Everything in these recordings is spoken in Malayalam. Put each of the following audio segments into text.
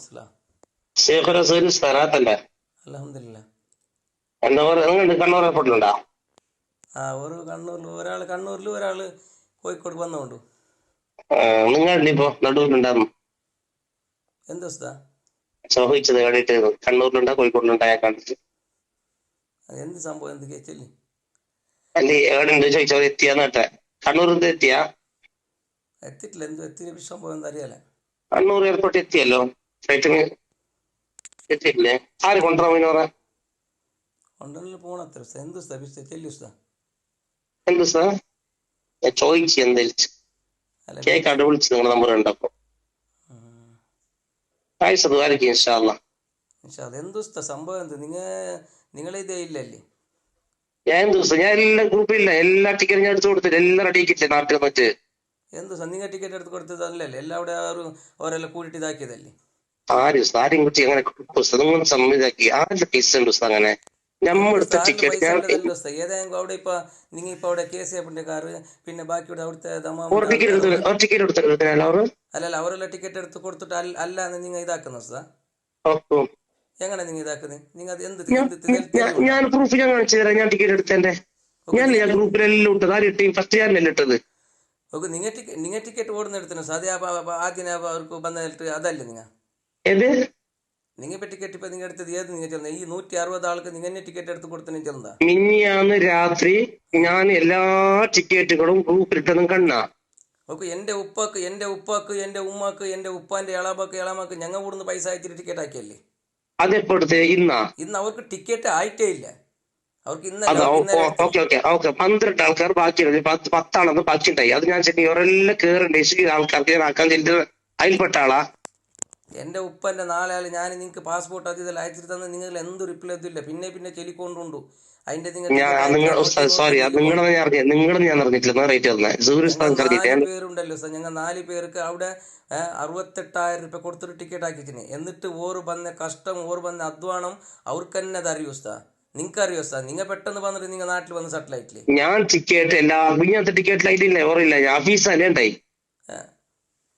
അസ്സലാം ഷേഖ് റസൂൽ സ്ഥലത്തല്ലേ അലഹമില്ല കണ്ണൂർ കണ്ണൂർ എയർപോർട്ടിലുണ്ടോ ആ ഒരു കണ്ണൂരിൽ ഒരാൾ കണ്ണൂരിൽ ഒരാൾ കോഴിക്കോട് വന്നുകൊണ്ടു നിങ്ങളിപ്പോ നടുവിലുണ്ടായിരുന്നു. എന്ത് ചോദിച്ചത് കേട്ടിട്ട് കണ്ണൂരിലുണ്ടോ കോഴിക്കോടിലുണ്ടോ കണ്ടിട്ട് എന്ത് സംഭവം? എന്ത് കേച്ചല്ലേ അല്ലെ എവിടെയുണ്ട് ചോദിച്ചോ എത്തിയാന്ന് കേട്ടെ. കണ്ണൂരിൽ എത്തിയാ? എത്തിയിട്ടില്ല. എന്ത് എത്തിയ സംഭവം എന്താ അറിയാല? കണ്ണൂർ എയർപോർട്ടിൽ എത്തിയല്ലോ. ഫ്ലൈറ്റിന് എത്തിയിട്ടില്ലേ? ആര് എന്ത് സാർ? ഞാൻ ചോദിച്ചു കേക്ക് നിങ്ങളുടെ നമ്പർ ഉണ്ടപ്പോ ഇൻഷാല്ല ഉസ്താ സംഭവം എന്ത്? നിങ്ങ ഇതേ ഇല്ലല്ലേ? ഞാൻ എന്ത് ദിവസം ഞാൻ എല്ലാ ഗ്രൂപ്പില്ല എല്ലാ ടിക്കറ്റും ഞാൻ എടുത്തു കൊടുത്തില്ല. നാട്ടിൽ എന്ത് നിങ്ങൾ ടിക്കറ്റ് എടുത്ത് കൊടുത്തതല്ലല്ലേ? കൂടിയിട്ട് ഇതാക്കിയതല്ലേ? ആരും ആരെയും കുറിച്ച് അങ്ങനെ പുസ്തകം സംവിധാക്കി ആരുടെ കേസ് ഉണ്ട് ഉസ്താദ് അങ്ങനെ. നമ്മളെടുത്ത ടിക്കറ്റ് ഞാൻ ഉസ്താ അവിടെ ഇപ്പൊ നിങ്ങൾ ഇപ്പൊ അവിടെ കേസ് സി പിന്നെ ബാക്കിയുടെ അവിടുത്തെ ഒരു ടിക്കറ്റ് എടുത്ത് ടിക്കറ്റ് അവർ അല്ലല്ല അവരെല്ലാം ടിക്കറ്റ് എടുത്ത് കൊടുത്തിട്ട് അല്ല എന്ന് നിങ്ങൾ ഇതാക്കുന്നു സാർ എങ്ങനെ നിങ്ങൾ ഇതാക്കുന്നത് നിങ്ങൾ അത് എന്ത് എന്ത് ഞാൻ പ്രൂഫ് ഞാൻ കാണിച്ചു തരാം ഞാൻ ടിക്കറ്റ് എടുത്തതിന്റെ. ഞാൻ ഞാൻ ഗ്രൂപ്പിലെല്ലാം ഇട്ടത് ആരും ഇട്ടേ ഫസ്റ്റ് ഞാനല്ലേ ഇട്ടത്? ഓക്കെ നിങ്ങൾ ടിക്കറ്റ് നിങ്ങൾ ടിക്കറ്റ് ഓടുന്ന എടുത്തിന് സാധ്യ ആദ്യം അവർക്ക് ബന്ധ അതല്ലേ നിങ്ങൾ ഏത് നിങ്ങൾ ഇപ്പൊ ടിക്കറ്റ് ഇപ്പൊ നിങ്ങൾ എടുത്തത് ഏത് നിങ്ങൾ ചെന്ന? ഈ നൂറ്റി അറുപത് ആൾക്ക് നിങ്ങൾ തന്നെ ടിക്കറ്റ് എടുത്ത് കൊടുത്തു ചെന്നാ മിനിയാന്ന് രാത്രി ഞാൻ എല്ലാ ടിക്കറ്റുകളും ഗ്രൂപ്പിലിട്ടതും കണ്ണ ഓക്കെ എന്റെ ഉപ്പാക്ക് എന്റെ ഉപ്പാക്ക് എന്റെ ഉമ്മാക്ക് എന്റെ ഉപ്പാന്റെ ഇളാമാക്ക് ഇളാമാക്ക് ഞങ്ങൾ കൂടുന്ന പൈസ അയച്ചിട്ട് ടിക്കറ്റ് ആക്കിയല്ലേ? അതെപ്പോ എടുത്തേ ഇന്നാ. ഇന്ന് അവർക്ക് ടിക്കറ്റ് ആയിട്ടേ ഇല്ല. അവർക്ക് ഇന്നലെ പന്ത്രണ്ട് ആൾക്കാർ ബാക്കിയുണ്ട് പത്താണെന്ന് ബാക്കി ബാക്കിയുണ്ടായി. അത് ഞാൻ ചെന്നി ഇവരെല്ലാം കേറണ്ടേ? ആൾക്കാർക്ക് ഞാൻ ആക്കാൻ ചെല്ലുന്നത് അതിൽപ്പെട്ട ആളാ. എന്റെ ഉപ്പന്റെ നാളെ ആൾ ഞാൻ നിങ്ങൾക്ക് പാസ്പോർട്ട് അത് ഇതെല്ലാം അയച്ചിട്ട് തന്നെ നിങ്ങൾ എന്ത് റിപ്ലൈ ഇതില്ല പിന്നെ പിന്നെ ചെലിക്കൊണ്ടുണ്ടു അതിന്റെ നിങ്ങൾ സോറി നിങ്ങളെ ഞാൻ അറിഞ്ഞ നിങ്ങളെ ഞാൻ അറിഞ്ഞിട്ടില്ല. റേറ്റ് പേരുണ്ടല്ലോ സാർ. ഞങ്ങൾ നാല് പേർക്ക് അവിടെ അറുപത്തെട്ടായിരം രൂപ കൊടുത്തിട്ട് ടിക്കറ്റ് ആക്കിച്ചിന് എന്നിട്ട് ഓർ വന്ന കഷ്ടം ഓർ വന്ന അധ്വാനം അവർക്ക് തന്നെ അത് അറിയൂ സാ നിങ്ങൾക്ക് അറിയോ സാർ? നിങ്ങൾ പെട്ടെന്ന് വന്നിട്ട് നിങ്ങൾ നാട്ടിൽ വന്ന് ആയിട്ടില്ലേ ഞാൻ ടിക്കറ്റ് എല്ലാ ടിക്കറ്റ് ലൈറ്റില്ല ഓറില്ല ഞാൻ ഫീസല്ലേ ഉണ്ടായി?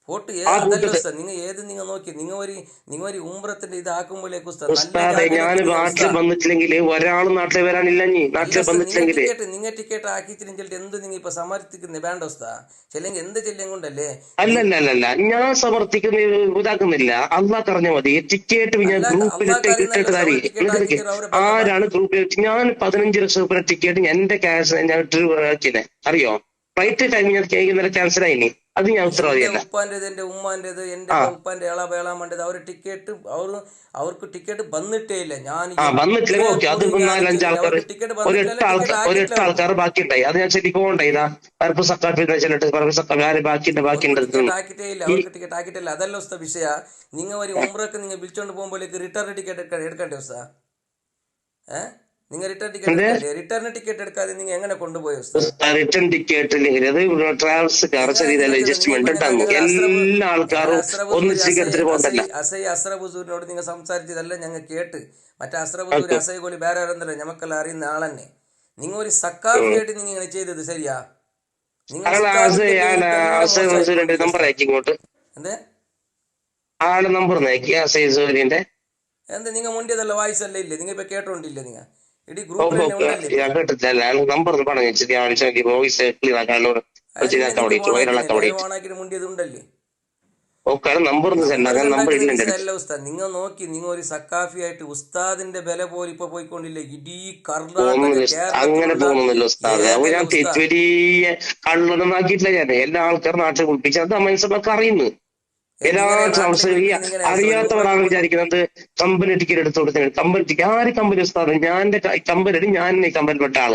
ഫോട്ടോ ഏതല്ലോ സാർ നിങ്ങൾ ഏത് നിങ്ങൾ നോക്കി നിങ്ങൾ ഒരു നിങ്ങൾ ഒരു ഉംറത്തിന്റെ ഇത് ആക്കുമ്പോഴേക്കും ഉസ്താദ് ഉസ്താദെ ഞാൻ ജാഗ്രത നാട്ടിൽ വന്നിട്ടില്ലെങ്കിൽ ഒരാൾ നാട്ടിൽ വരാനില്ല നീ നാട്ടിൽ നിങ്ങൾ വന്നിട്ടില്ലെങ്കിൽ. ടിക്കറ്റ് നിങ്ങൾ ടിക്കറ്റ് ആക്കിച്ചില്ലെങ്കിൽ എന്ത് നിങ്ങൾ ഇപ്പൊ സമർത്ഥിക്കുന്നത് വേണ്ട ഉസ്താ ചെല്ലെങ്കിൽ എന്ത് ചെല്ലും കൊണ്ടല്ലേ? അല്ലല്ല അല്ലല്ല ഞാൻ സമർത്ഥിക്കുന്ന ഇതാക്കുന്നില്ല. അള്ളാഹ് പറഞ്ഞ മതി. ടിക്കറ്റ് ഞാൻ അല്ലാ- ഗ്രൂപ്പിലിട്ട് ഇട്ടിട്ട് ആരാണ് ഗ്രൂപ്പിൽ ഞാൻ പതിനഞ്ച് ലക്ഷം ടിക്കറ്റ് എന്റെ ക്യാഷ് ഞാൻ ഇട്ട് ആക്കിയത് അറിയോ? ഫ്ലൈറ്റ് ടൈമിൽ ഞാൻ കേൾക്കുന്ന ക്യാൻസൽ ആയിനി അത് ഞാൻ ഉത്തരവാദിയല്ല ഉപ്പാന്റേത് എന്റെ ഉമ്മാന്റേത് എന്റെ ഉപ്പാന്റെ ഇള വേണ്ടത് അവർ ടിക്കറ്റ് അവർ അവർക്ക് ടിക്കറ്റ് വന്നിട്ടേ ഇല്ല. ഞാൻ വന്നിട്ടില്ല ഓക്കെ അത് നാലഞ്ച് ആൾക്കാർ ടിക്കറ്റ് ഒരു എട്ട് ആൾക്കാർ ഒരു എട്ട് ആൾക്കാർ ബാക്കിയുണ്ടായി. അത് ഞാൻ ശരിക്കും പോകണ്ടായി ഇതാ പരപ്പ് സക്കാഫി വെച്ചിട്ട് പരപ്പ് സക്കാഫി ആര് ബാക്കിയുണ്ട് ബാക്കിയുണ്ട് ബാക്കി ഉണ്ട് ഇല്ല. അവർക്ക് ടിക്കറ്റ് ആക്കിയിട്ടില്ല. അതല്ല ഉസ്ത വിഷയ. നിങ്ങൾ ഒരു ഉമ്രക്ക് നിങ്ങൾ വിളിച്ചോണ്ട് പോകുമ്പോഴേക്ക് റിട്ടേൺ ടിക്കറ്റ് എടുക്കണ്ടേ ഉസ്താ ഏഹ് നിങ്ങൾ റിട്ടേൺ ടിക്കറ്റ് റിട്ടേൺ ടിക്കറ്റ് എടുക്കാതെ നിങ്ങൾ എങ്ങനെ കൊണ്ടുപോയി റിട്ടേൺ ടിക്കറ്റ് അത് ട്രാവൽസ് ചെറിയ അഡ്ജസ്റ്റ്മെന്റ് എല്ലാ ആൾക്കാരും അസൈ അസ്രബുസൂരിനോട് നിങ്ങൾ സംസാരിച്ചതല്ല ഞങ്ങൾ കേട്ട്. മറ്റേ അസ്രബുസൂർ അസൈ കോലി വേറെ ആരെന്നല്ല ഞമ്മക്കെല്ലാം അറിയുന്ന ആളെന്നെ. നിങ്ങൾ ഒരു സക്കാഫിയായിട്ട് നിങ്ങൾ ഇങ്ങനെ ചെയ്തത് ശരിയാ? നിങ്ങൾ നമ്പർ അയക്കി ഇങ്ങോട്ട്. എന്തേ? ആളെ നമ്പർ നോക്കി എന്താ? നിങ്ങൾ മുണ്ടിയതല്ല വായിച്ചല്ലേ ഇല്ലേ? നിങ്ങൾ ഇപ്പൊ കേട്ടോണ്ടില്ലേ നിങ്ങൾ? നമ്പർ ഒന്ന് പറഞ്ഞു. ഞാൻ വോയിസ് ക്ലിയർ നിങ്ങൾ നോക്കി നിങ്ങൾ ഒരു സക്കാഫി ആയിട്ട് ഉസ്താദിന്റെ ബല പോലെ ഇപ്പൊ പോയിക്കൊണ്ടില്ലേ? ഇടീ അങ്ങനെ പോകുന്നില്ല ഉസ്താദ്. ഞാൻ വലിയ ആക്കിയിട്ടില്ല ഞാൻ. എല്ലാ ആൾക്കാരും നാട്ടിൽ കുളിപ്പിച്ച് അത് മനസ്സിലൊക്കെ അറിയുന്നു. എല്ലാ നാട്ടിൽ നിങ്ങളെ അറിയാത്തവരാണ് വിചാരിക്കുന്നത്? കമ്പനി ടിക്കറ്റ് എടുത്തു. കൊടുത്തത് കമ്പനി ടിക്കറ്റ് ആര് കമ്പനി ഉസ്താദ്? ഞാൻ കമ്പനി ഞാൻ ഈ കമ്പനിപ്പെട്ട ആൾ.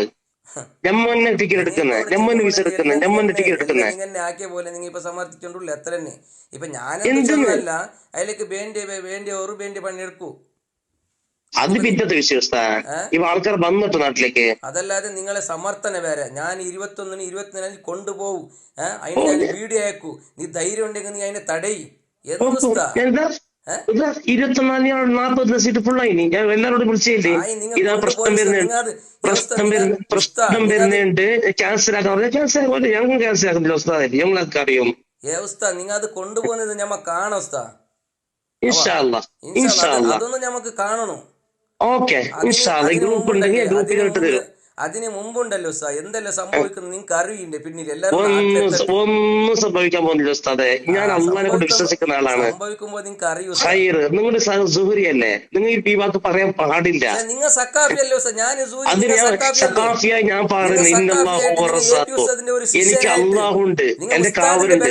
ഞമ്മന്നെ ടിക്കറ്റ് എടുക്കുന്നത് ഞമ്മന്നെ വിസ എടുക്കുന്നത് ഞമ്മന്നെ ടിക്കറ്റ് എടുക്കുന്നത് ഇങ്ങനെ ആക്കിയ പോലെ നിങ്ങൾ ഇപ്പൊ സമർത്ഥിച്ചോണ്ടുള്ള എത്ര തന്നെ ഇപ്പൊ ഞാനെന്നല്ല അതിലേക്ക് വേണ്ടി വേണ്ടി ഒരു വേണ്ടി പണിയെടുക്കൂ അത് പിറ്റത്തെ ഉസ്താദ്. ഇവ ആൾക്കാർ വന്നിട്ട് നാട്ടിലേക്ക്. അതല്ലാതെ നിങ്ങളെ സമർത്ഥന വേറെ. ഞാൻ ഇരുപത്തൊന്നിന് ഇരുപത്തിനാലിന് കൊണ്ടുപോകും അതിന്റെ അതിന് ഞാൻ വീഡിയോ അയക്കൂ. നീ ധൈര്യം ഉണ്ടെങ്കിൽ നീ അതിനെ തടയി. ഇതാ സീറ്റ് ഫുള്ളായി ഞാൻ വിളിച്ചില്ലേ പ്രശ്നം വരുന്നുണ്ട്. പ്രശ്നം വരുന്ന പ്രശ്നം വരുന്നുണ്ട്. ക്യാൻസൽ ആക്കാൻ പറഞ്ഞാൽ ക്യാൻസൽ ആക്കാൻ ഞങ്ങൾ ക്യാൻസൽ ആക്കുന്നില്ല ഉസ്താദ്. ഞങ്ങളൊക്കെ അറിയും ഏ ഉസ്താ. നിങ്ങൾ അത് കൊണ്ടുപോകുന്നത് ഞമ്മ കാണാം ഉസ്താ അതൊന്നും ഞമ്മക്ക് കാണണം. ഓക്കെ. ഗ്രൂപ്പ് ഉണ്ടെങ്കിൽ ഇട്ട് തരും. അതിന് മുമ്പുണ്ടല്ലോ സാർ എന്തെല്ലാം സംഭവിക്കുന്നത് നിങ്ങൾക്ക് അറിയില്ലേ? പിന്നിൽ എല്ലാവരും ഒന്നും സംഭവിക്കാൻ പോകുന്നില്ല ഉസ്താദെ. ഞാൻ അള്ളാനെ കൊണ്ട് വിശ്വസിക്കുന്ന ആളാണ്. സംഭവിക്കുമ്പോ നിങ്ങൾക്ക് അറിയൂ നിങ്ങളുടെ സുഹരി അല്ലേ? നിങ്ങൾ ഈ വാക്ക് പറയാൻ പാടില്ല. നിങ്ങൾ സക്കാഫി അല്ലോ ഞാൻ ഞാൻ സക്കാഫിയായി പറയുന്നത് നിങ്ങൾ നിങ്ങൾ എനിക്ക് അള്ളാഹുണ്ട്. എന്റെ കാവലുണ്ട്.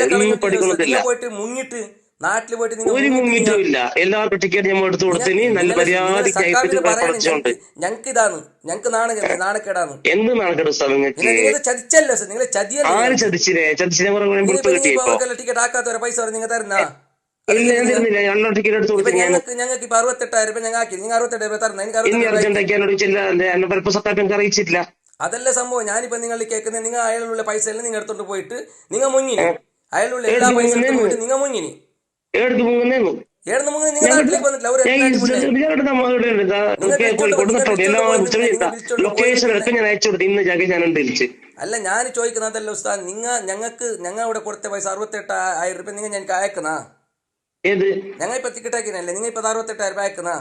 പഠിക്കുന്നില്ല പോയിട്ട് മുങ്ങിട്ട് നാട്ടിൽ പോയിട്ട് നിങ്ങൾ ഇല്ല. എല്ലാവർക്കും ടിക്കറ്റ് ഞാൻ എടുത്തു കൊടുത്തിന് നല്ല മര്യാദ ഞങ്ങൾക്ക് ഇതാണ്. ഞങ്ങൾക്ക് നാണ നാണക്കേടാണ്. എന്ത് നാണക്കേട് നിങ്ങൾക്ക് ചതിച്ചല്ലോ സാർ നിങ്ങൾ ചതിയല്ലേ? ആര് ചതിച്ചിനെ? ചതിച്ചിനെ ടിക്കറ്റ് ആക്കാത്തവരെ പൈസ നിങ്ങൾ തരുന്ന? ഞങ്ങൾക്ക് ഇപ്പൊ അറുപത്തെട്ടായിരം രൂപ ഞങ്ങൾ ആക്കി നിങ്ങൾ അറുപത്തെട്ടായിരം തരണം എനിക്ക് ഇനി അറുപത്തെട്ട് രൂപ അർജന്റ് ആക്കി എന്നോട് ചില്ല എന്നെ പലപ്പോ സക്കാപ്പ് എനിക്ക് അറിയിച്ചിട്ടില്ല. അതല്ല സംഭവം. ഞാനിപ്പോ നിങ്ങൾ കേൾക്കുന്നത് നിങ്ങൾ അയാളുള്ള പൈസ എല്ലാം നിങ്ങൾ എടുത്തോണ്ട് പോയിട്ട് നിങ്ങൾ മുങ്ങിനി അയാളുള്ള എല്ലാ പൈസ നിങ്ങൾ മുങ്ങിനി മുങ്ങുന്നേന്നു ഒരു ഞാൻ ലൊക്കേഷൻ അയച്ചു കൊടുത്തു ഇന്ന് ജാഗ ഞാൻ തിരിച്ച് അല്ല ഞാൻ ചോദിക്കുന്നതല്ല ഉസ്താദ്. നിങ്ങ ഞങ്ങൾക്ക് ഞങ്ങൾ ഇവിടെ കൊടുത്ത പൈസ അറുപത്തെട്ട് ആയിരം രൂപ നിങ്ങൾ ഞങ്ങൾക്ക് അയക്കുന്ന? ഞങ്ങൾ ഇപ്പൊ ടിക്കറ്റ് ആക്കിനല്ലേ നിങ്ങൾ ഇപ്പൊ അറുപത്തെട്ടായിരം രൂപ അയക്കുന്ന?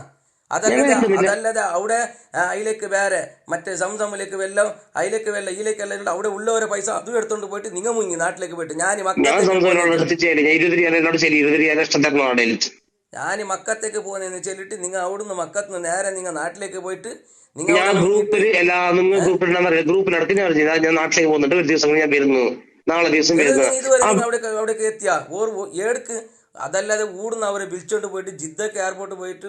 അതല്ലാതെ അതല്ലാതെ അവിടെ അതിലേക്ക് വേറെ മറ്റേ സംസമിലേക്ക് വെല്ലം അതിലേക്ക് വെല്ലം ഇതിലേക്ക് എല്ലാം അവിടെ ഉള്ളവരെ പൈസ അതും എടുത്തോണ്ട് പോയിട്ട് നിങ്ങൾ മുങ്ങി നാട്ടിലേക്ക് പോയിട്ട്. ഞാൻ ഞാൻ മക്കത്തേക്ക് പോകുന്നതെന്ന് വെച്ചിട്ട് നിങ്ങൾ അവിടുന്ന് മക്കത്ത് നിന്ന് നേരെ നിങ്ങൾ നാട്ടിലേക്ക് പോയിട്ട് നിങ്ങൾ ഗ്രൂപ്പിൽ എല്ലാ നിങ്ങൾ ഗ്രൂപ്പിൽ ഗ്രൂപ്പിലടക്കം ഞാൻ ഞാൻ നാട്ടിലേക്ക് പോകുന്നുണ്ട് ഒരു ദിവസം ഞാൻ വരുന്നു. നാളെ ദിവസം വരുന്നു അവിടെ എത്തിയ? ഓർ ഏടുക്ക്? അതല്ലാതെ ഊടുന്ന അവർ വിളിച്ചോണ്ട് പോയിട്ട് ജിദ്ദക്ക് എയർപോർട്ട് പോയിട്ട്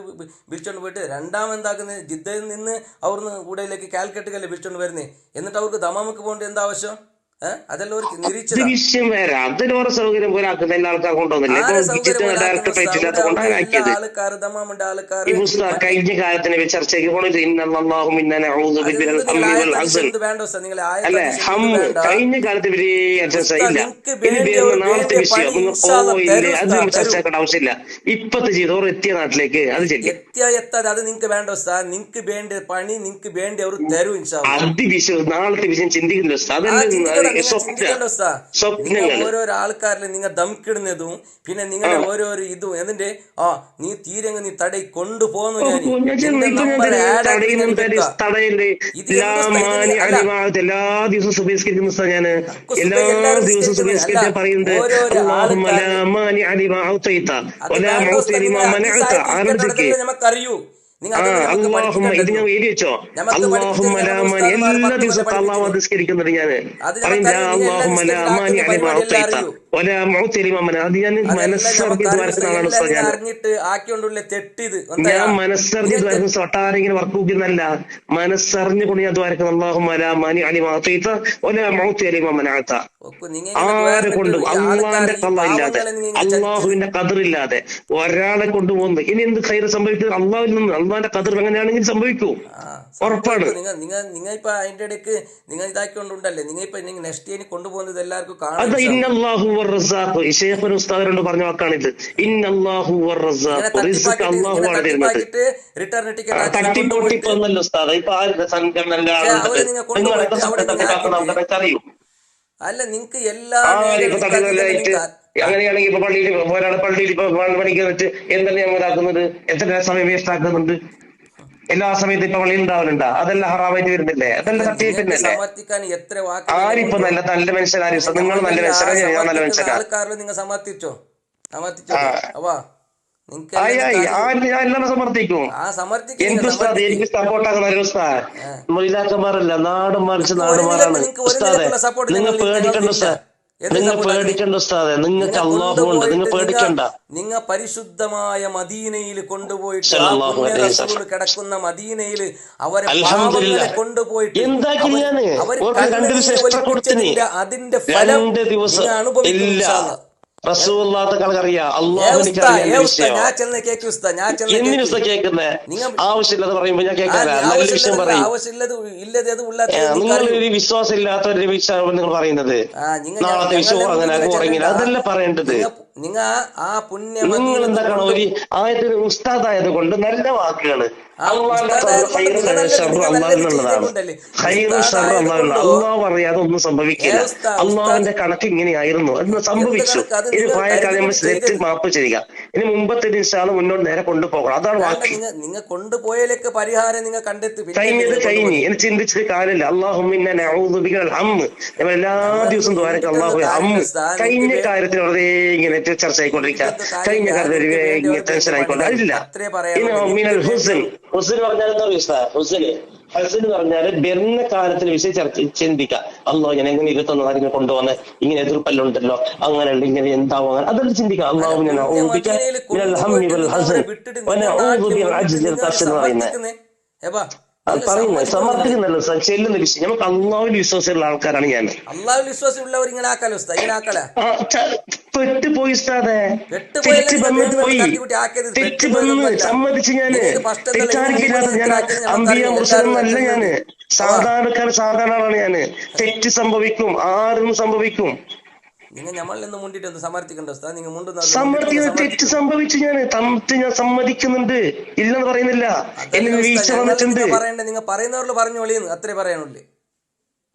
വിളിച്ചോണ്ട് പോയിട്ട് രണ്ടാമെന്താക്കുന്നത് ജിദ്ദയിൽ നിന്ന് അവിടുന്ന് കൂടെയിലേക്ക് കാൽക്കട്ടക്കല്ലേ വിളിച്ചോണ്ട് വരുന്നത് എന്നിട്ട് അവർക്ക് ദമാമക്ക് പോകേണ്ട എന്താ ആവശ്യം? ഏഹ് അതെല്ലാം ഒരു വേറെ. സൗകര്യം പോലെ ആക്കുന്ന ആൾക്കാർ കൊണ്ടുവന്നില്ല? ഡയറക്ടർ ഇല്ലാത്ത കൊണ്ടാണ് ആക്കിയത് ഈ പുസ്തകം കഴിഞ്ഞ കാലത്തിനെ വെച്ച് ചർച്ചയ്ക്ക് പോണില്ല ഇന്നല്ലാഹും ഇന്നലെ ബിൽ ഹംമി വൽ ഹസൻ വേണ്ട ഉസ്താദ് നിങ്ങൾ അല്ലെ? ഹം വേണ്ട? കഴിഞ്ഞ കാലത്ത് ഇവർ ചർച്ച ഇല്ല. നാളത്തെ വിഷയം. അത് ആവശ്യമില്ല. ഇപ്പത്തെ ചെയ്തോർ എത്തിയ നാട്ടിലേക്ക് അത് എത്തിയ എത്താതെ അത് നിങ്ങൾക്ക് വേണ്ട ഉസ്താദ് നിങ്ങൾക്ക് വേണ്ട പണി നിങ്ങൾക്ക് വേണ്ടി അവർ തരും നാളത്തെ വിഷയം ചിന്തിക്കുന്നില്ല അതല്ലേ നിങ്ങൾ ഓരോരോ ആൾക്കാരിൽ നിങ്ങൾ ദംകിടുന്നതും പിന്നെ നിങ്ങളുടെ ഓരോരോ ഇതും എന്നിട്ട് ആ നീ തീരെങ്ങ് നീ തടയി കൊണ്ടുപോകുന്നു ഞാൻ എല്ലാ ദിവസവും സുബഹിസ്കരിക്കുന്ന ഞാൻ. എല്ലാ ദിവസവും സുബഹിസ്കരിക്കാൻ പറയുന്നത് നമുക്കറിയൂ. നിങ്ങൾ ഇത് ഞാൻ എഴുതി വെച്ചോ? എല്ലാ ദിവസവും അള്ളാഹു. നിസ്കരിക്കുന്നുണ്ട് ഞാൻ ഞാൻ മനസ്സറിഞ്ഞ് ദ്വാരക്കുന്ന സ്വട്ടാരെങ്കിലും വർക്ക് നോക്കുന്നല്ല മനസ്സറിഞ്ഞുകൊണ്ട് ഞാൻ ദ്വാരക്കുന്ന മാനി അലിമാ ഔതൈത വലാ മൗതി ലിമാ മനഅത ആരെ കൊണ്ടും അള്ളാന്റെ കള്ളയില്ലാതെ അള്ളാഹുവിന്റെ കതിറില്ലാതെ ഒരാളെ കൊണ്ടുപോകുന്നു ഇനി എന്ത് ഖൈർ സംഭവിക്കുന്നത് അള്ളാഹുവിൽ നിന്ന് അള്ളാന്റെ കതിർ അങ്ങനെയാണെങ്കിൽ സംഭവിക്കൂ. ഉറപ്പാണ്. നിങ്ങൾ നിങ്ങൾ നിങ്ങൾ ഇപ്പൊ അതിന്റെ ഇടയ്ക്ക് നിങ്ങൾ ഇതാക്കിക്കൊണ്ടുണ്ടല്ലേ? നിങ്ങൾ ഇപ്പൊ നിങ്ങൾ നെക്സ്റ്റ് ഇയർ കൊണ്ടുപോകുന്നത് എല്ലാവർക്കും കാണാം അത് ഇന്നല്ലാഹു റസാഖ് ഷേഖുൽ ഉസ്താദിനോട് പറഞ്ഞ വാക്കാണിത്. ഇന്നല്ലാഹു റസാഖ് റിസ്ക് അള്ളാഹു ആണ് തരുന്നത്. റിട്ടേൺ ഉസ്താദ്. ഇപ്പൊ സംഘടനയുടെ നിങ്ങളൊക്കെ നമുക്കൊക്കെ അറിയും അല്ല നിങ്ങക്ക് എല്ലാ അങ്ങനെയാണെങ്കിൽ ഇപ്പൊ പള്ളിയിൽ ഒരാളെ പള്ളിയിൽ ഇപ്പൊ പണിക്ക് വെച്ച് എന്തെല്ലാം ഞങ്ങൾ ഇതാക്കുന്നത് എത്ര സമയം വേസ്റ്റ് ആക്കുന്നുണ്ട്? എല്ലാ സമയത്തും ഇപ്പൊ പള്ളിയിൽ ഉണ്ടാവലുണ്ടാ? അതെല്ലാം ഹറാമായിട്ട് വരുന്നില്ലേ? അതെല്ലാം സത്യത്തിന്റെ സമർത്ഥിക്കാൻ എത്ര വാക്ക് ആരിപ്പോ നല്ല നല്ല മനുഷ്യനാരും നിങ്ങൾ നല്ല മനുഷ്യരാണ് ഞാൻ നല്ല മനുഷ്യരാ. ആൾക്കാരിൽ നിങ്ങൾ സമർത്ഥിച്ചോ സമർത്ഥിച്ചോ അവാ. എനിക്ക് ഉസ്താദ്. മൊയ്താക്കന്മാരല്ല നാട് മറിച്ച് ഉസ്താദെ. നിങ്ങൾ പേടിക്കണ്ട സാർ ഉസ്താദ്. നിങ്ങൾ? പേടിക്കണ്ട ഉസ്താദെ നിങ്ങൾക്ക് അള്ളാഹു ഉണ്ട്. നിങ്ങൾ പേടിക്കണ്ട. നിങ്ങൾ പരിശുദ്ധമായ മദീനയിൽ കൊണ്ടുപോയിട്ട് കിടക്കുന്ന മദീനയിൽ അവരെ കൊണ്ടുപോയിട്ട് എന്താക്കി extra അതിന്റെ ഫലം അനുഭവിക്കും കേൾക്കുന്നേ? നിങ്ങൾ- ആവശ്യമില്ലാതെ പറയുമ്പോ ഞാൻ നിങ്ങൾ. ഒരു വിശ്വാസം ഇല്ലാത്ത ഒരു നിങ്ങൾ പറയുന്നത്. നാളത്തെ വിഷയം അങ്ങനെ ചെല്ലണ്ട? പറയേണ്ടത്. നിങ്ങൾ- നിങ്ങ ആ പുണ്യ നിങ്ങൾ എന്താക്കണം ഒരു ആയത്തിൽ ഉസ്താദായത് കൊണ്ട് നല്ല വാക്കുകൾ? അള്ളാഹ് അറിയാതെ ഒന്നും സംഭവിക്കില്ല. അള്ളാഹുവിന്റെ കണക്ക് ഇങ്ങനെയായിരുന്നു എന്ന് സംഭവിച്ചു. ഇനി പായ കരുതി തെറ്റ് മാപ്പ് ചെയ്യുക. ഇനി മുമ്പത്തെ നിമിഷമാണ് മുന്നോട്ട് നേരെ കൊണ്ടുപോകണം. അതാണ് വാക്ക്. നിങ്ങൾ നിങ്ങ കൊണ്ടുപോയാലേക്ക് പരിഹാരം നിങ്ങൾ കണ്ടെത്തി. കഴിഞ്ഞത് കഴിഞ്ഞു. ഇനി ചിന്തിച്ചിട്ട് കാര്യമില്ല. അള്ളാഹുമിന്ന നഊദുബിക്കൽ നമ്മൾ എല്ലാ ദിവസവും ദ്വാരക്ക് അള്ളാഹു ഹമ്മ് കഴിഞ്ഞ കാര്യത്തിൽ വെറുതെ ഇങ്ങനെ ചർച്ച ആയിക്കൊണ്ടിരിക്കുക കഴിഞ്ഞ ഇങ്ങനെ ടെൻഷൻ ആയിക്കൊണ്ട് അതില്ല അത്രേ പറയാൻ ഇനി മിനൽ ഹുസൻ ഹുസൻ പറഞ്ഞാൽ എന്താ പറയുക ഹുസന് ഹസൻ പറഞ്ഞാൽ വരുന്ന കാലത്തിന് വിഷയം ചർച്ച ചിന്തിക്കാം അല്ലോ ഞാൻ എങ്ങനെ ഇരുപത്തൊന്ന് ആരെങ്കിലും കൊണ്ടുവന്ന് ഇങ്ങനെ എതിർപ്പല്ലുണ്ടല്ലോ. അങ്ങനെയുള്ള ഇങ്ങനെ എന്താവും? അങ്ങനെ അതെല്ലാം ചിന്തിക്കാം അള്ളാഹു ഞാൻ വൽ ഹസൻ. പറയുന്നത്. അത് പറയുന്നത്. സമർത്ഥിക്കുന്നല്ലോ ചെല്ലുന്ന വിഷയം. നമുക്ക് അള്ളാവിൽ വിശ്വാസമുള്ള ആൾക്കാരാണ് ഞാൻ. അള്ളാവിൽ വിശ്വാസമുള്ളവർ ഇങ്ങനെ ആക്കാലോ ഉസ്താ, ഇങ്ങനെ ആക്കല? പെട്ടുപോയി ഉസ്താദേ. തെറ്റ് വന്നിട്ട് പോയി. തെറ്റ് വന്ന്. സമ്മതിച്ച് ഞാൻ. നിങ്ങൾ ഞാൻ അമ്പിയ. മുസ്ലിമല്ല ഞാൻ. സാധാരണക്കാരൻ സാധാരണ ആളാണ് ഞാൻ. തെറ്റ് സംഭവിക്കും ആരും സംഭവിക്കും. നിങ്ങൾ ഞമ്മളിൽ നിന്ന് മുണ്ടിട്ട് ഒന്ന് സമർത്ഥിക്കണ്ട ഉസ്താദ്. നിങ്ങൾ മുണ്ടുന്ന തെറ്റ് സംഭവിച്ചു ഞാൻ. ഞാൻ സമ്മതിക്കുന്നുണ്ട്. ഇല്ലെന്ന് പറയുന്നില്ല. എന്നെ വീഴ്ച വന്നിട്ടുണ്ട്. പറയണ്ട? നിങ്ങൾ പറയുന്നവരിൽ പറഞ്ഞോളിയെന്ന്. അത്രേ പറയാനുള്ളൂ.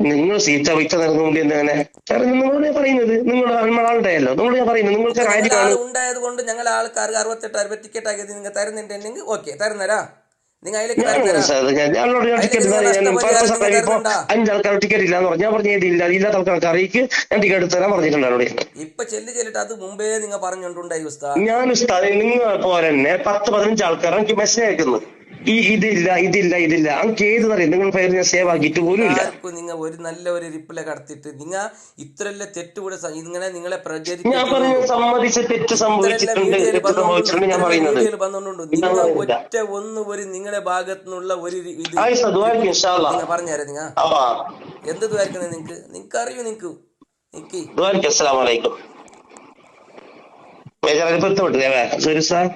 നിങ്ങൾ സീറ്റ വീഴ്ച നടന്നുകൊണ്ട് എന്താണ് നിങ്ങളോട് ഞാൻ പറയുന്നത് നിങ്ങൾ നമ്മളാളുടെയല്ലോ നിങ്ങളോട് ഞാൻ പറയുന്നത് നിങ്ങൾക്ക് ഉണ്ടായത് കൊണ്ട് ഞങ്ങൾ ആൾക്കാർക്ക് അറുപത്തെട്ടായിരം രൂപ ടിക്കറ്റ് ആക്കിയത് നിങ്ങൾ തരുന്നുണ്ടെങ്കിൽ ഓക്കെ തരുന്നരാ നിങ്ങൾ ഞാൻ ഞാൻ ഞാൻ അഞ്ചാൾക്കാർ ടിക്കറ്റ് ഇല്ലാന്ന് പറഞ്ഞു. ഞാൻ പറഞ്ഞു ഇല്ല ഇല്ലാത്ത ആൾക്കാർക്ക് അറിയിക്ക്. ഞാൻ ടിക്കറ്റ് തരാൻ പറഞ്ഞിട്ടുണ്ട് അവരോട് ഇപ്പൊ ചെല്ലി ചെല്ലിട്ട് അത് മുമ്പേ നിങ്ങൾ ഞാൻ ഉസ്താദ് നിങ്ങൾ പോലെ തന്നെ പത്ത് പതിനഞ്ച് ആൾക്കാർ എനിക്ക് മെസ്സേജ് അയക്കുന്നു ഈ ഇതില്ല ഇതില്ല ഇതില്ല. അങ്ങ് ഏത് അറിയാം നിങ്ങൾ ഫയർ ഞാൻ സേവ് ആക്കിയിട്ട് പോലും ഇല്ല. നിങ്ങൾ ഒരു നല്ല ഒരു റിപ്ലൈ കടത്തിട്ട് നിങ്ങൾ ഇത്രല്ല തെറ്റുകൂടെ കൂടെ ഇങ്ങനെ നിങ്ങളെ ഞാൻ പറഞ്ഞു സമ്മതിച്ച തെറ്റ് സംഭവിച്ചിട്ടുണ്ട്. തെറ്റ് സംഭവിച്ചിട്ടുണ്ട് ഞാൻ പറയുന്നത്. നിങ്ങൾ ഒറ്റ ഒന്ന് ഒരു നിങ്ങളെ ഭാഗത്തു നിന്നുള്ള ഒരു ഇത് നിങ്ങൾ പറഞ്ഞുതരാം നിങ്ങൾ എന്ത് ദ്വാരിക്കുന്നത് നിങ്ങക്ക്? നിങ്ങക്ക്? അറിയൂ നിങ്ങക്ക് നിക്ക് ദ്വാരിക്കും അസ്സലാമലൈക്കും മേജർ അനുഭവത്തോട്ട് സോറി സാർ.